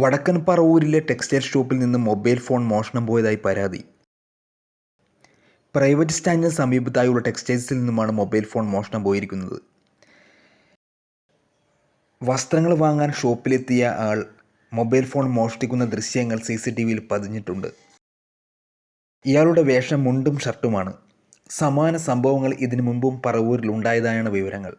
വടക്കൻ പറവൂരിലെ ടെക്സ്റ്റൈൽ ഷോപ്പിൽ നിന്ന് മൊബൈൽ ഫോൺ മോഷണം പോയതായി പരാതി. പ്രൈവറ്റ് സ്റ്റാൻഡിന് സമീപത്തായുള്ള ടെക്സ്റ്റൈൽസിൽ നിന്നുമാണ് മൊബൈൽ ഫോൺ മോഷണം പോയിരിക്കുന്നത്. വസ്ത്രങ്ങൾ വാങ്ങാൻ ഷോപ്പിലെത്തിയ ആൾ മൊബൈൽ ഫോൺ മോഷ്ടിക്കുന്ന ദൃശ്യങ്ങൾ സി സി ടി വിയിൽ പതിഞ്ഞിട്ടുണ്ട്. ഇയാളുടെ വേഷം മുണ്ടും ഷർട്ടുമാണ്. സമാന സംഭവങ്ങൾ ഇതിനു മുമ്പും പറവൂരിൽ ഉണ്ടായതായാണ് വിവരങ്ങൾ.